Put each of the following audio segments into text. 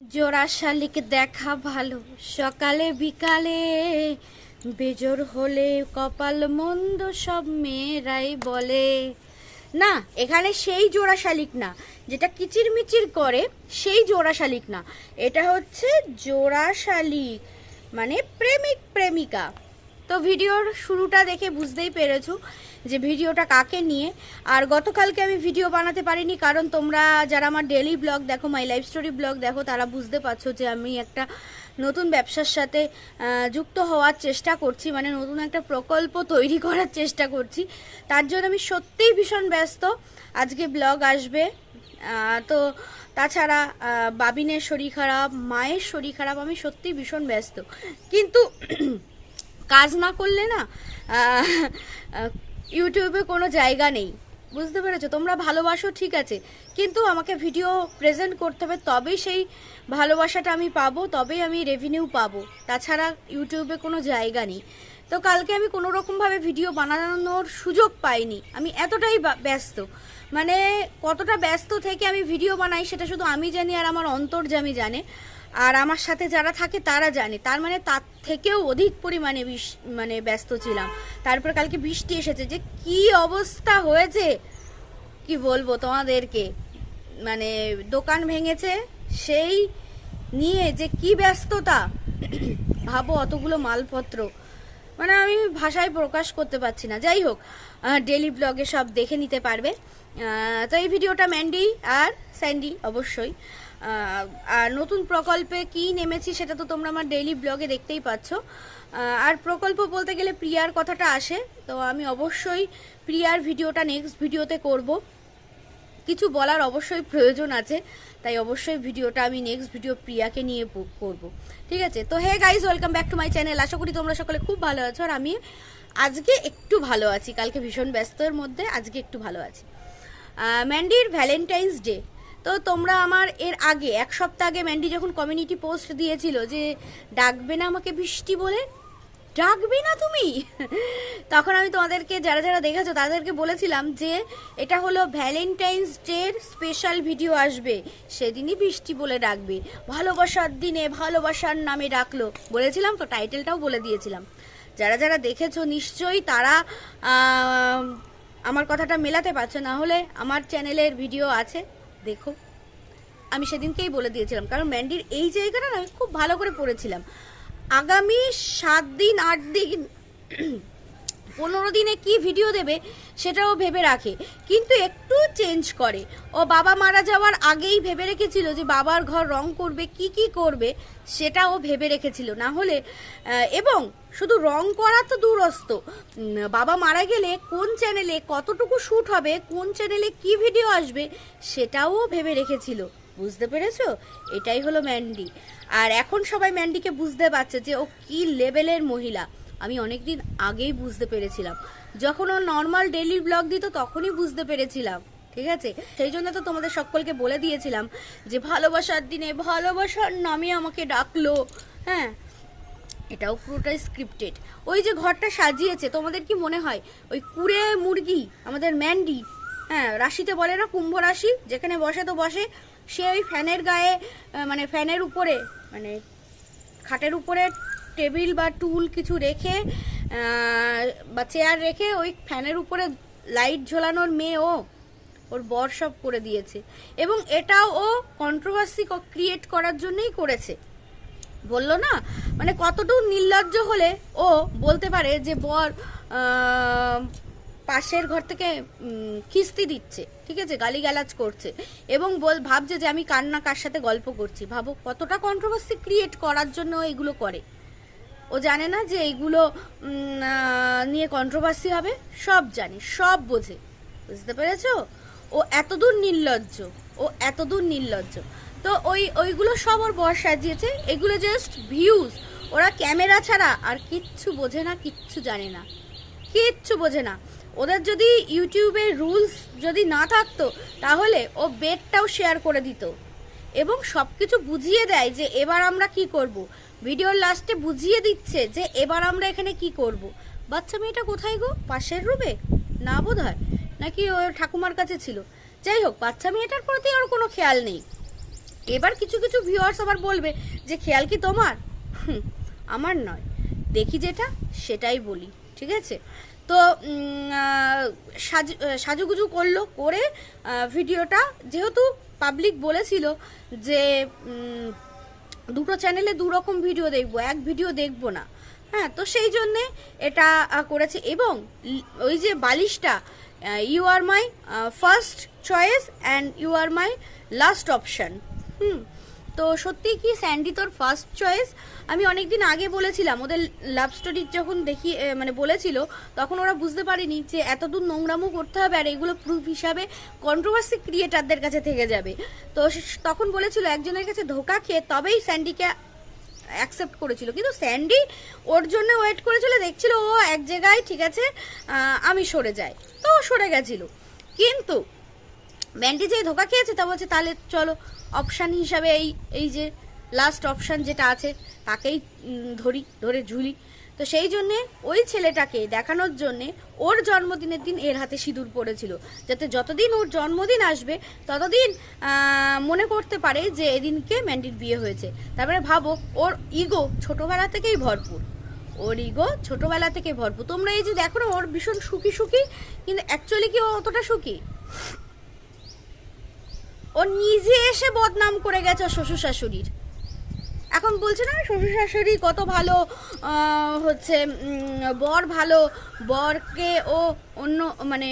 জোড়া শালিক দেখা ভালো। সকালে, বিকালে বেজোর হলে কপাল মন্দ সব মেয়েরাই বলে। না, এখানে সেই জোড়া শালিক না। যেটা কিচির মিচির করে, সেই জোড়া শালিক না। এটা হচ্ছে জোড়া শালিক মানে প্রেমিক, প্রেমিকা। তো ভিডিওর শুরুটা দেখে বুঝতেই পেরেছ যে ভিডিওটা কাকে নিয়ে, আর গতকালকে আমি ভিডিও বানাতে পারিনি, কারণ তোমরা যারা আমার ডেলি ব্লগ দেখো মাই লাইফ স্টোরি ব্লগ দেখো, তারা বুঝতে পারছ যে আমি একটা নতুন ব্যবসার সাথে যুক্ত হওয়ার চেষ্টা করছি মানে নতুন একটা প্রকল্প তৈরি করার চেষ্টা করছি। তার জন্য আমি সত্যিই ভীষণ ব্যস্ত। আজকে ব্লগ আসবে তো তাছাড়া বাবিনের শরীর খারাপ, মায়ের শরীর খারাপ, আমি সত্যিই ভীষণ ব্যস্ত। কিন্তু কাজ না করলে না ইউটিউবে কোনো জায়গা নেই। বুঝতে পেরেছ? তোমরা ভালোবাসো, ঠিক আছে। কিন্তু আমাকে ভিডিও প্রেজেন্ট করতে হবে, তবেই সেই ভালোবাসাটা আমি পাবো, তবেই আমি রেভিনিউ পাবো। তাছাড়া ইউটিউবে কোনো জায়গা নেই। তো কালকে আমি কোনো রকমভাবে ভিডিও বানানোর সুযোগ পাইনি। আমি এতটাই ব্যস্ত। মানে কতটা ব্যস্ত থেকে আমি ভিডিও বানাই সেটা শুধু আমি জানি আর আমার অন্তর্জামি জানে। আর আমার সাথে যারা থাকে তারা জানে। তার মানে তার থেকেও অধিক পরিমাণে বিশ- মানে ব্যস্ত ছিলাম। তারপর কালকে বৃষ্টি এসেছে যে কি অবস্থা হয়েছে? কি বলব তোমাদেরকে? মানে দোকান ভেঙেছে, সেই নিয়ে যে কি ব্যস্ততা? ভাবো অতগুলো মালপত্র। মানে আমি ভাষায় প্রকাশ করতে পারছি না। যাই হোক ডেলি ব্লগে সব দেখে নিতে পারবে। তো এই ভিডিওটা ম্যান্ডি আর স্যান্ডি অবশ্যই। আর নতুন প্রকল্পে কি নেমেছি সেটা তো তোমরা আমার ডেইলি ব্লগে দেখতেই পাচ্ছ। আর প্রকল্প বলতে গেলে প্রিয়ার কথাটা আসে, তো আমি অবশ্যই প্রিয়ার ভিডিওটা নেক্সট ভিডিওতে করব। কিছু বলার অবশ্যই প্রয়োজন আছে, তাই অবশ্যই ভিডিওটা আমি নেক্সট ভিডিও প্রিয়াকে নিয়ে করব। ঠিক আছে? তো hey guys welcome back to my channel আশা করি তোমরা সকলে খুব ভালো আছো আর আমি আজকে একটু ভালো আছি। কালকে ভীষণ ব্যস্তর মধ্যে আজকে একটু ভালো আছি। ম্যান্ডির ভ্যালেন্টাইন্স ডে তো তোমরা আমার এর আগে, এক সপ্তাহ আগে ম্যান্ডি যখন কমিউনিটি পোস্ট দিয়েছিল যে, ডাকবে না আমাকে বৃষ্টি বলে? ডাকবে না তুমি? তখন আমি তোমাদেরকে, যারা যারা দেখেছ তাদেরকে বলেছিলাম যে, এটা হলো ভ্যালেন্টাইন্স ডের স্পেশাল ভিডিও আসবে। সেদিনই বৃষ্টি বলে ডাকবে। ভালোবাসার দিনে ভালোবাসার নামে ডাকলো। বলেছিলাম তো টাইটেলটাও বলে দিয়েছিলাম। যারা যারা দেখেছ নিশ্চয়ই তারা আমার কথাটা মেলাতে পারছ। না হলে আমার চ্যানেলের ভিডিও আছে। দেখো আমি সেদিনকেই বলে দিয়েছিলাম, কারণ ম্যান্ডির এই জায়গাটা না আমি খুব ভালো করে পড়েছিলাম। আগামী সাত দিন, আট দিন পনেরো দিনে কি ভিডিও দেবে সেটাও ভেবে রাখে। কিন্তু একটু চেঞ্জ করে। ও বাবা মারা যাওয়ার আগেই ভেবে রেখেছিল যে বাবার ঘর রং করবে, কি কি করবে, সেটাও ভেবে রেখেছিল। না হলে এবং শুধু রং করা তো দূরস্থ বাবা মারা গেলে কোন চ্যানেলে কতটুকু শ্যুট হবে, কোন চ্যানেলে কি ভিডিও আসবে, সেটাও ভেবে রেখেছিল। বুঝতে পেরেছ? এটাই হলো ম্যান্ডি আর এখন সবাই ম্যান্ডিকে বুঝতে পারছে যে ও কি লেভেলের মহিলা। আমি অনেকদিন আগেই বুঝতে পেরেছিলাম। যখন ও নর্মাল ডেলি ব্লগ দিত, তখনই বুঝতে পেরেছিলাম, ঠিক আছে? সেই জন্য তো তোমাদের সকলকে বলে দিয়েছিলাম যে, ভালোবাসার দিনে ভালোবাসার নামে আমাকে ডাকলো হ্যাঁ? এটাও পুরোটাই স্ক্রিপ্টেড ওই যে ঘরটা সাজিয়েছে, তোমাদের কি মনে হয়? ওই কুড়ে মুরগি, আমাদের ম্যান্ডি হ্যাঁ রাশিতে বলে না, কুম্ভ রাশি, যেখানে বসে তো বসে, সে ওই ফ্যানের গায়ে মানে ফ্যানের উপরে মানে খাটের উপরে টেবিল বা টুল কিছু রেখে বা চেয়ার রেখে ওই ফ্যানের উপরে লাইট ঝোলানোর মেয়ে ও ওর বর সব করে দিয়েছে। এবং এটাও ও কন্ট্রোভার্সি ক্রিয়েট করার জন্যই করেছে। বলল না? মানে কতটুকু নির্লজ্জ হলে ও বলতে পারে যে, বর পাশের ঘর থেকে খিস্তি দিচ্ছে, ঠিক আছে, গালিগালাজ করছে। এবং বল, ভাবছে যে, আমি কার না কার সাথে গল্প করছি। ভাবো কতটা কন্ট্রোভার্সি ক্রিয়েট করার জন্য এগুলো করে। ও জানে না যে এইগুলো নিয়ে কন্ট্রোভার্সি হবে। সব জানে, সব বোঝে। বুঝতে পেরেছ? ও এতদূর নির্লজ্জ, ও এতদূর নির্লজ্জ। তো ওই, ওইগুলো সব ওর বর সাজিয়েছে, এগুলো জাস্ট ভিউজ ওরা ক্যামেরা ছাড়া আর কিচ্ছু বোঝে না, কিচ্ছু জানে না। কিচ্ছু বোঝে না। ওদের যদি ইউটিউবের রুলস যদি না থাকতো, তাহলে ও বেডটাও শেয়ার করে দিত। এবং সব কিছু বুঝিয়ে দেয় যে এবার আমরা কি করব। ভিডিওর লাস্টে বুঝিয়ে দিচ্ছে যে এবার আমরা এখানে কি করব। বাচ্চা মেয়েটা কোথায় গো? পাশের রুমে না বোধ হয় নাকি ওর ঠাকুমার কাছে ছিল? যাই হোক, বাচ্চা মেয়েটার প্রতি ওর কোনো খেয়াল নেই। এবার কিছু কিছু ভিউয়ার্স আবার বলবে যে খেয়াল কি তোমার? আমার নয়। দেখি যেটা, সেটাই বলি, ঠিক আছে? তো সাজু, সাজুগুজু করল, করে ভিডিওটা যেহেতু পাবলিক বলেছিল যে দুটো চ্যানেলে দু রকম ভিডিও দেখব, এক ভিডিও দেখব না। হ্যাঁ তো সেই জন্যে এটা করেছে। এবং ওই যে বালিশটা you are my first choice and you are my last option hmm তো সত্যি কি স্যান্ডি তোর ফার্স্ট চয়েস আমি অনেকদিন আগে বলেছিলাম, ওদের লাভ স্টোরি যখন দেখি মানে বলেছিল, তখন ওরা বুঝতে পারেনি যে এতদূর নোংরামো করতে হবে আর এগুলো প্রুফ হিসাবে কন্ট্রোভার্সি ক্রিয়েটারদের কাছে থেকে যাবে। তো তখন বলেছিল একজনের কাছে ধোকা খেয়ে তবেই স্যান্ডিকে অ্যাকসেপ্ট করেছিল। কিন্তু স্যান্ডি ওর জন্য ওয়েট করেছিল, দেখছিল ও এক জায়গায়, ঠিক আছে আমি সরে যাই। তো সরে গেছিল। কিন্তু ব্যান্ডি যে ধোকা খেয়েছে, তা বলছে, তাহলে চলো অপশান হিসাবে এই এই যে লাস্ট অপশান যেটা আছে, তাকেই ধরি, ধরে ঝুলি। তো সেই জন্যে ওই ছেলেটাকে দেখানোর জন্যে ওর জন্মদিনের দিন এর হাতে সিঁদুর পড়েছিল, যাতে যতদিন ওর জন্মদিন আসবে, ততদিন মনে করতে পারে যে এদিনকে ম্যান্ডির বিয়ে হয়েছে। তারপরে ভাবো, ওর ইগো ছোটোবেলা থেকেই ভরপুর। ওর ইগো ছোটোবেলা থেকে ভরপুর। তোমরা এই যে দেখো ওর ভীষণ সুখী সুখী, কিন্তু অ্যাকচুয়ালি কি ও অতটা সুখী? ও নিজে এসে বদনাম করে গেছে শ্বশুর শাশুড়ির এখন বলছে না শ্বশুর শাশুড়ি কত ভালো হচ্ছে বর ভালো, বরকে ও অন্য মানে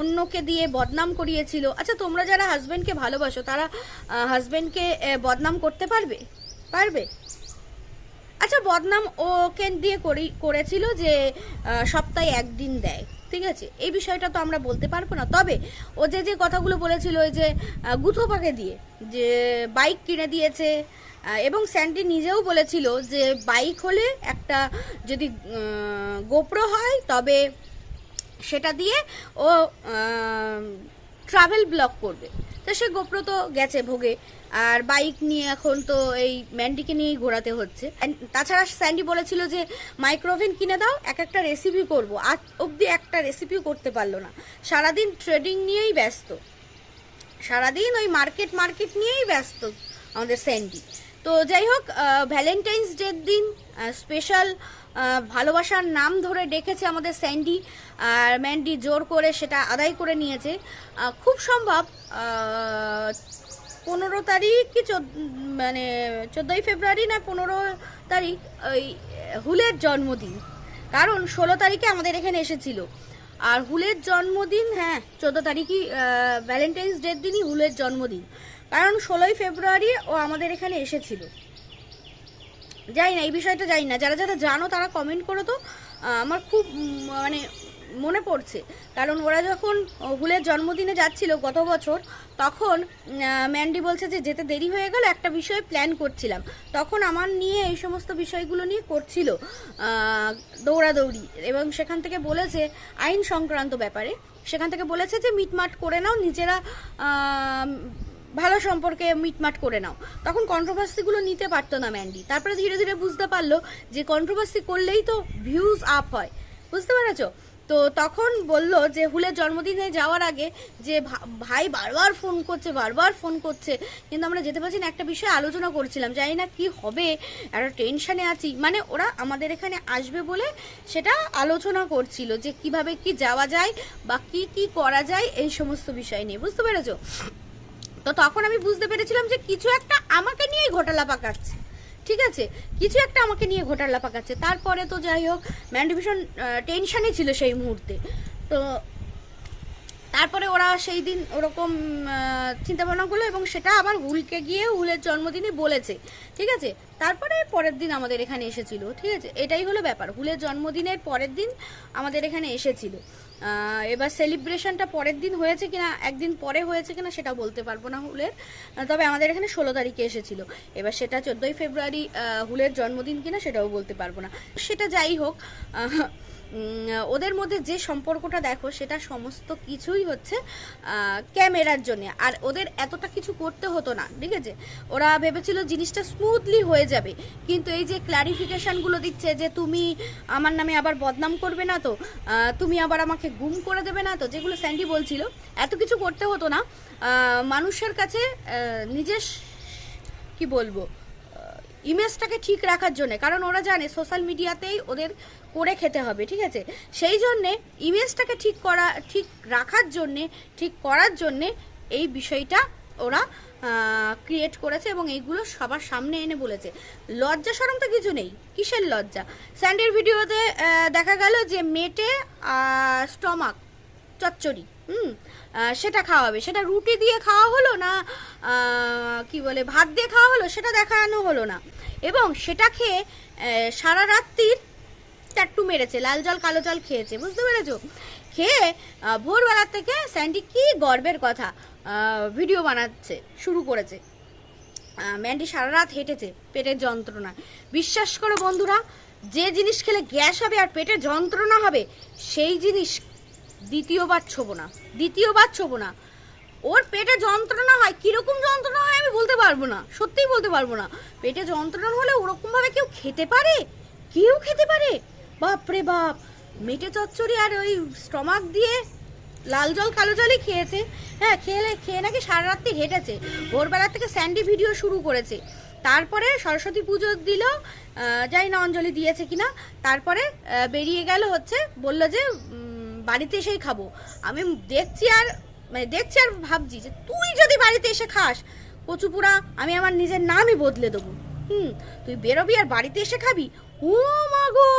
অন্যকে দিয়ে বদনাম করিয়েছিল। আচ্ছা তোমরা যারা হাজব্যান্ডকে ভালোবাসো, তারা হাজব্যান্ডকে বদনাম করতে পারবে? পারবে? আচ্ছা বদনাম ওকে দিয়ে করি, করেছিল যে সপ্তাহে একদিন দেয়। ঠিক আছে? এই বিষয়টা তো আমরা বলতে পারব না। তবে ও যে যে কথাগুলো বলেছিল, ওই যে গুথোপাকে দিয়ে, যে বাইক কিনে দিয়েছে এবং স্যান্ডি নিজেও বলেছিল যে বাইক হলে একটা যদি গোপ্রো হয়, তবে সেটা দিয়ে ও ট্রাভেল ব্লগ করবে। তো সে গোপ্র তো গেছে ভোগে। আর বাইক নিয়ে এখন তো এই ম্যান্ডিকে নিয়েই ঘোরাতে হচ্ছে। তাছাড়া স্যান্ডি বলেছিল যে, মাইক্রোওভেন কিনে দাও, এক একটা রেসিপি করব। আজ অবধি একটা রেসিপিও করতে পারল না। সারাদিন ট্রেডিং নিয়েই ব্যস্ত। সারাদিন ওই মার্কেট মার্কেট নিয়েই ব্যস্ত আমাদের স্যান্ডি। তো যাই হোক ভ্যালেন্টাইন্স ডের দিন স্পেশাল ভালোবাসার নাম ধরে ডেকেছে আমাদের স্যান্ডি। আর ম্যান্ডি জোর করে সেটা আদায় করে নিয়েছে। খুব সম্ভব পনেরো তারিখ কি মানে চোদ্দোই ফেব্রুয়ারি না পনেরো তারিখ, ওই হুলের জন্মদিন। কারণ ষোলো তারিখে আমাদের এখানে এসেছিল। আর হুলের জন্মদিন হ্যাঁ চোদ্দ তারিখই ভ্যালেন্টাইন্স ডের দিনই হুলের জন্মদিন। কারণ ষোলোই ফেব্রুয়ারি ও আমাদের এখানে এসেছিল। যাই না, এই বিষয়টা জানি না। যারা যারা জানো তারা কমেন্ট করো তো। আমার খুব মানে মনে পড়ছে। কারণ ওরা যখন হুলের জন্মদিনে যাচ্ছিল গত বছর, তখন ম্যান্ডি বলছে যে যেতে দেরি হয়ে গেল, একটা বিষয়ে প্ল্যান করছিলাম। তখন আমার নিয়ে এই সমস্ত বিষয়গুলো নিয়ে করছিল দৌড়াদৌড়ি। এবং সেখান থেকে বলেছে, আইন সংক্রান্ত ব্যাপারে, সেখান থেকে বলেছে যে মিটমাট করে নাও, নিজেরা ভালো সম্পর্কে মিটমাট করে নাও। তখন কন্ট্রোভার্সিগুলো নিতে পারতো না ম্যান্ডি। তারপরে ধীরে ধীরে বুঝতে পারল যে কন্ট্রোভার্সি করলেই তো ভিউজ আপ হয়। বুঝতে পেরেছ? তো তখন বলল যে হুলের জন্মদিনে যাওয়ার আগে যে ভাই বারবার ফোন করছে, বারবার ফোন করছে, কিন্তু আমরা যেতে পারছি না। একটা বিষয়ে আলোচনা করছিলাম, জানি না কি হবে একটা টেনশানে আছি। মানে ওরা আমাদের এখানে আসবে বলে সেটা আলোচনা করছিল যে কীভাবে কি যাওয়া যায় বা কি কি করা যায়, এই সমস্ত বিষয় নিয়ে। বুঝতে পেরেছ? তো তখন আমি বুঝতে পেরেছিলাম যে কিছু একটা আমাকে নিয়েই ঘোটালা পাকাচ্ছে। ঠিক আছে? কিছু একটা আমাকে নিয়ে ঘোটালা পাকাচ্ছে তারপরে তো যাই হোক ম্যান্ডি ভীষণ টেনশানই ছিল সেই মুহূর্তে। তো তারপরে ওরা সেই দিন ওরকম চিন্তা ভাবনা করল এবং সেটা আবার হুলকে গিয়ে হুলের জন্মদিনে বলেছে। ঠিক আছে? তারপরে পরের দিন আমাদের এখানে এসেছিল, ঠিক আছে? এটাই হলো ব্যাপার। হুলের জন্মদিনের পরের দিন আমাদের এখানে এসেছিল। এবার সেলিব্রেশনটা পরের দিন হয়েছে কিনা, একদিন পরে হয়েছে কিনা সেটা বলতে পারব না হুলের। তবে আমাদের এখানে ষোলো তারিখে এসেছিল। এবার সেটা চোদ্দোই ফেব্রুয়ারি হুলের জন্মদিন কিনা সেটাও বলতে পারব না। সেটা যাই হোক ওদের মধ্যে যে সম্পর্কটা দেখো, সেটা সমস্ত কিছুই হচ্ছে ক্যামেরার জন্য। আর ওদের এতটা কিছু করতে হতো না, ঠিক আছে? ওরা ভেবেছিল জিনিসটা স্মুথলি হয়ে যাবে। কিন্তু এই যে ক্লারিফিকেশনগুলো দিচ্ছে যে তুমি আমার নামে আবার বদনাম করবে না তো তুমি আবার আমাকে গুম করে দেবে না তো, যেগুলো স্যান্ডি বলছিল, এত কিছু করতে হতো না। মানুষের কাছে নিজের কি বলব ইমেজটাকে ঠিক রাখার জন্য, কারণ ওরা জানে সোশ্যাল মিডিয়াতেই ওদের করে খেতে হবে, ঠিক আছে? সেই জন্যে ইমেজটাকে ঠিক করা, ঠিক রাখার জন্যে, ঠিক করার জন্যে এই বিষয়টা ওরা ক্রিয়েট করেছে এবং এইগুলো সবার সামনে এনে বলেছে। লজ্জা সরম তো কিছু নেই, কিসের লজ্জা? স্যান্ডির ভিডিওতে দেখা গেল যে মেটে স্টমাক, চচ্চড়ি, হুম? সেটা খাওয়াবে। সেটা রুটি দিয়ে খাওয়া হলো না কি বলে, ভাত দিয়ে খাওয়া হলো, সেটা দেখানো হলো না। এবং সেটা খেয়ে সারা রাত্রির চাট্টু মেরেছে, লাল জল, কালো জল খেয়েছে, বুঝতে পেরেছ? খেয়ে ভোরবেলার থেকে স্যান্ডি কি গর্বের কথা। ভিডিও বানাচ্ছে, শুরু করেছে। ম্যান্ডি সারা রাত হেঁটেছে পেটের যন্ত্রণা। বিশ্বাস করো বন্ধুরা, যে জিনিস খেলে গ্যাস হবে আর পেটে যন্ত্রণা হবে, সেই জিনিস দ্বিতীয়বার ছোবো না, দ্বিতীয়বার ছোবো না। ওর পেটে যন্ত্রণা হয়, কীরকম যন্ত্রণা হয় আমি বলতে পারব না, সত্যিই বলতে পারব না। পেটে যন্ত্রণা হলে ওরকম ভাবে কেউ খেতে পারে? কেউ খেতে পারে? বাপরে বাপ! মেটে চচ্চড়ি আর ওই স্টমাক দিয়ে লাল জল, কালো জলই খেয়েছে। হ্যাঁ খেয়ে খেয়ে নাকি সারা রাত্রি হেঁটেছে। ভোরবেলা থেকে স্যান্ডি ভিডিও শুরু করেছে। তারপরে সরস্বতী পুজো দিল জানি না অঞ্জলি দিয়েছে কিনা। তারপরে বেরিয়ে গেল হচ্ছে, বলল যে বাড়িতে এসেই খাব। আমি দেখছি আর মানে দেখছি আর ভাবছি যে, তুই যদি বাড়িতে এসে খাস, কচুপুরা, আমি আমার নিজের নামই বদলে দেবো। হুম, তুই বেরোবি আর বাড়িতে এসে খাবি? ও মাগো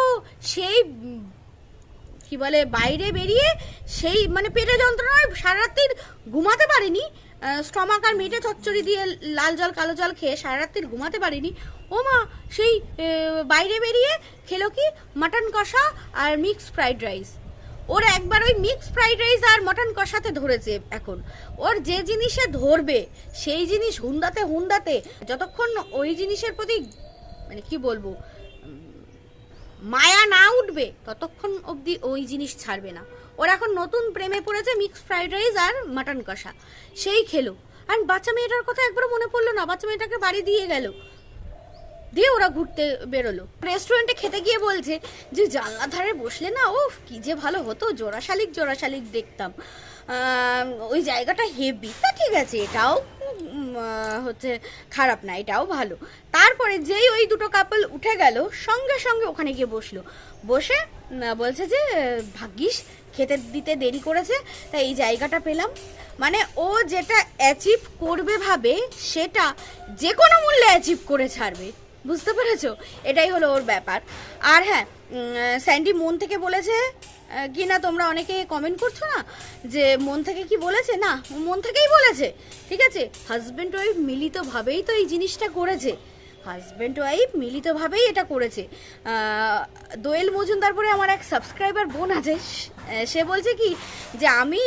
সেই কি বলে, বাইরে বেরিয়ে সেই মানে পেটে যন্ত্রণায় সারা রাত্রির ঘুমাতে পারিনি। স্টমাক আর মেটে চচ্চড়ি দিয়ে লাল জল, কালো জল খেয়ে সারা রাত্রির ঘুমাতে পারিনি। ও মা, সেই বাইরে বেরিয়ে খেলো কি? মাটন কষা আর মিক্স ফ্রাইড রাইস ওর একবার ওই মিক্স ফ্রাইড রাইস আর মটন কষাতে ধরেছে এখন। ওর যে জিনিসে ধরবে, সেই জিনিস হুন্দাতে হুন্দাতে যতক্ষণ ওই জিনিসের প্রতি মানে কি বলব মায়া না উঠবে, ততক্ষণ অবধি ওই জিনিস ছাড়বে না। ওর এখন নতুন প্রেমে পড়েছে মিক্স ফ্রাইড রাইস আর মাটন কষা। সেই খেলো। আর বাচ্চা মেয়েটার কথা একবার মনে পড়ল না, বাচ্চা মেয়েটাকে বাড়ি দিয়ে গেল। দিয়ে ওরা ঘুরতে বেরোলো। রেস্টুরেন্টে খেতে গিয়ে বলছে যে জানলা ধারে বসলে না ও কি যে ভালো হতো জোড়া শালিক জোড়া শালিক দেখতাম ওই জায়গাটা হেভি তা ঠিক আছে, এটাও হচ্ছে খারাপ না, এটাও ভালো। তারপরে যেই ওই দুটো কাপল উঠে গেল, সঙ্গে সঙ্গে ওখানে গিয়ে বসল। বসে বলছে যে, ভাগ্যিস, খেতে দিতে দেরি করেছে, তাই এই জায়গাটা পেলাম। মানে ও যেটা অ্যাচিভ করবে, ভাবে, সেটা যে কোনো মূল্যে অ্যাচিভ করে ছাড়বে। বুঝতে পেরেছ? এটাই হলো ওর ব্যাপার। আর হ্যাঁ স্যান্ডি মন থেকে বলেছে কি না তোমরা অনেকে কমেন্ট করছ না? যে মন থেকে কি বলেছে? না, মন থেকেই বলেছে। ঠিক আছে? হাজব্যান্ড ওয়াইফ মিলিতভাবেই তো এই জিনিসটা করেছে। হাজব্যান্ড ওয়াইফ মিলিতভাবেই এটা করেছে। দোয়েল মজুমদার পরে আমার এক সাবস্ক্রাইবার বোন আছে, সে বলছে কি যে আমি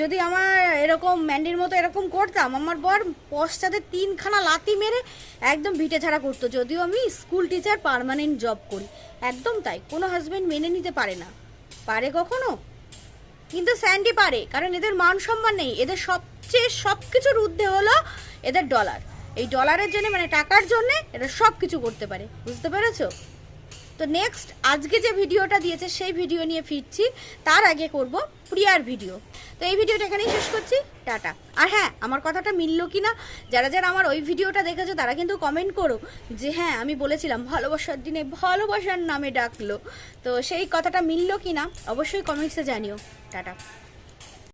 যদি আমার এরকম ম্যান্ডির মতো এরকম করতাম, আমার বর পশ্চাতে তিনখানা লাতি মেরে একদম ভিটে ছাড়া করতো। যদিও আমি স্কুল টিচার, পার্মানেন্ট জব করি। একদম তাই, কোনো হাজব্যান্ড মেনে নিতে পারে না। পারে কখনো? কিন্তু স্যান্ডি পারে, কারণ এদের মান সম্মান নেই। এদের সবচেয়ে সব কিছুর ঊর্ধ্বে হলো এদের ডলার এই ডলারের জন্য মানে টাকার জন্য এটা সব কিছু করতে পারে। বুঝতে পেরেছ? তো নেক্সট আজকে যে ভিডিওটা দিয়েছে, সেই ভিডিও নিয়ে ফিরছি। তার আগে করব প্রিয়ার ভিডিও। তো এই ভিডিওটা এখানেই শেষ করছি। টাটা। আর হ্যাঁ আমার কথাটা মিলল কি না যারা যারা আমার ওই ভিডিওটা দেখেছ, তারা কিন্তু কমেন্ট করো যে হ্যাঁ আমি বলেছিলাম, ভালোবাসার দিনে ভালোবাসার নামে ডাকলো। তো সেই কথাটা মিললো কি না অবশ্যই কমেন্টসে জানিও। টাটা।